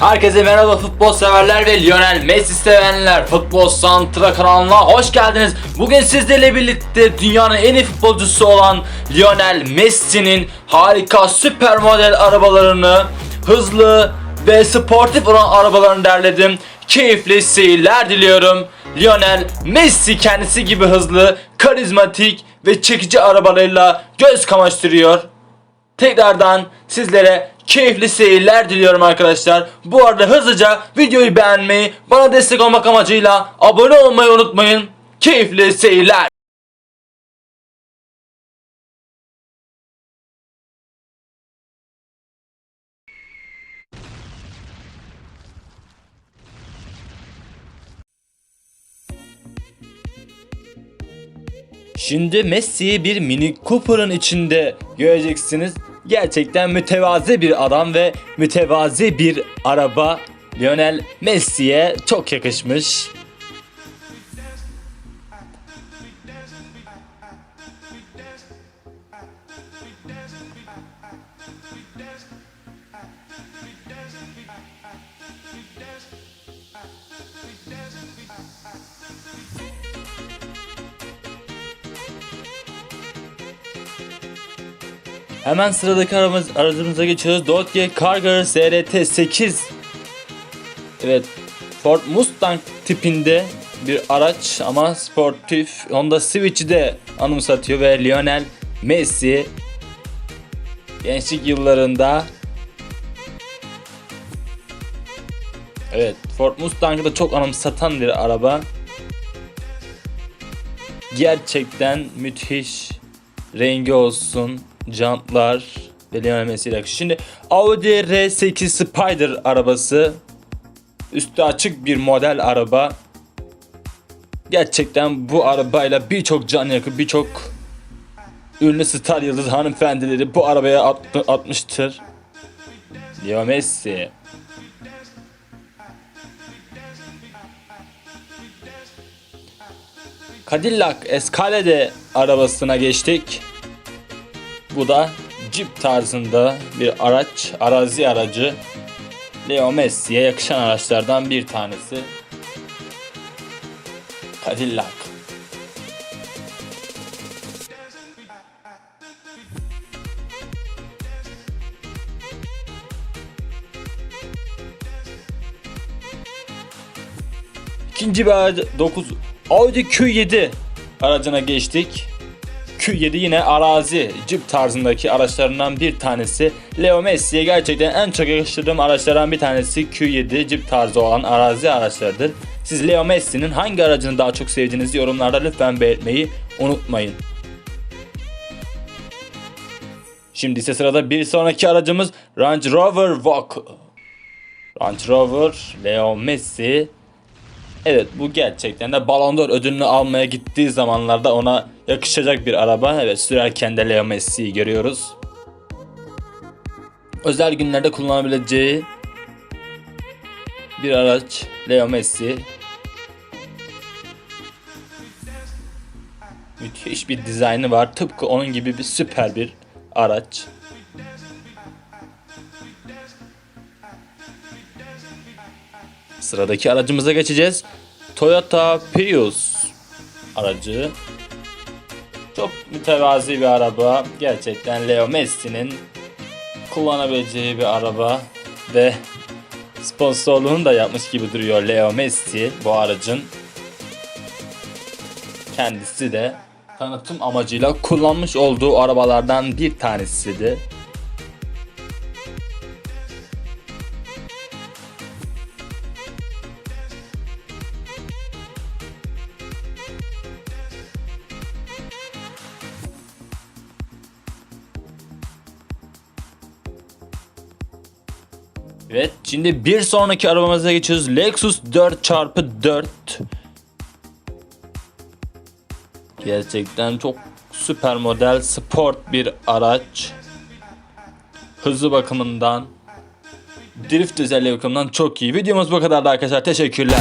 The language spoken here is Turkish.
Herkese merhaba futbol severler ve Lionel Messi sevenler. Futbol Santra kanalına hoş geldiniz. Bugün sizlerle birlikte dünyanın en iyi futbolcusu olan Lionel Messi'nin harika süper model arabalarını, hızlı ve sportif olan arabalarını derledim. Keyifli seyirler diliyorum. Lionel Messi kendisi gibi hızlı, karizmatik ve çekici arabalarıyla göz kamaştırıyor. Tekrardan sizlere keyifli seyirler diliyorum arkadaşlar. Bu arada hızlıca videoyu beğenmeyi, bana destek olmak amacıyla abone olmayı unutmayın. Keyifli seyirler. Şimdi Messi'yi bir Mini Cooper'ın içinde göreceksiniz. Gerçekten mütevazi bir adam ve mütevazi bir araba. Lionel Messi'ye çok yakışmış. Hemen sıradaki aramız, aracımıza geçiyoruz. Dodge Charger SRT 8. Evet, Ford Mustang tipinde bir araç ama sportif. Honda Civic'i de anımsatıyor ve Lionel Messi gençlik yıllarında Evet, Ford Mustang'ı da çok anımsatan bir araba. Gerçekten müthiş. Rengi olsun, jantlar ve Lionel Messi ile. Şimdi Audi R8 Spider arabası. Üstü açık bir model araba. Gerçekten bu arabayla birçok can yakıp birçok ünlü star yıldız hanımefendileri bu arabaya at- atmıştır. Leo Messi. Cadillac Escalade arabasına geçtik. Bu da Jeep tarzında bir araç, arazi aracı. Leo Messi'ye yakışan araçlardan bir tanesi. Cadillac. İkinci bir aracı 9 Audi Q7 aracına geçtik. Q7 yine arazi Jeep tarzındaki araçlarından bir tanesi. Leo Messi'ye gerçekten en çok yakıştırdığım araçlardan bir tanesi Q7 Jeep tarzı olan arazi araçlarıdır. Siz Leo Messi'nin hangi aracını daha çok sevdiğinizi yorumlarda lütfen belirtmeyi unutmayın. Şimdi ise sırada bir sonraki aracımız Range Rover Vogue. Range Rover, Leo Messi, Evet bu gerçekten de Ballon d'Or ödülünü almaya gittiği zamanlarda ona yakışacak bir araba. Evet sürerken de Leo Messi'yi görüyoruz. Özel günlerde kullanabileceği bir araç Leo Messi. Müthiş bir dizaynı var. Tıpkı onun gibi bir süper bir araç. Sıradaki aracımıza geçeceğiz. Toyota Prius aracı. Çok mütevazi bir araba. Gerçekten Leo Messi'nin kullanabileceği bir araba ve sponsorluğunu da yapmış gibi duruyor Leo Messi bu aracın. Kendisi de tanıtım amacıyla kullanmış olduğu arabalardan bir tanesidir. Evet şimdi bir sonraki arabamıza geçiyoruz. Lexus 4x4. Gerçekten çok süper model sport bir araç. Hızı bakımından drift özelliği bakımından çok iyi. Videomuz bu kadardı arkadaşlar. Teşekkürler.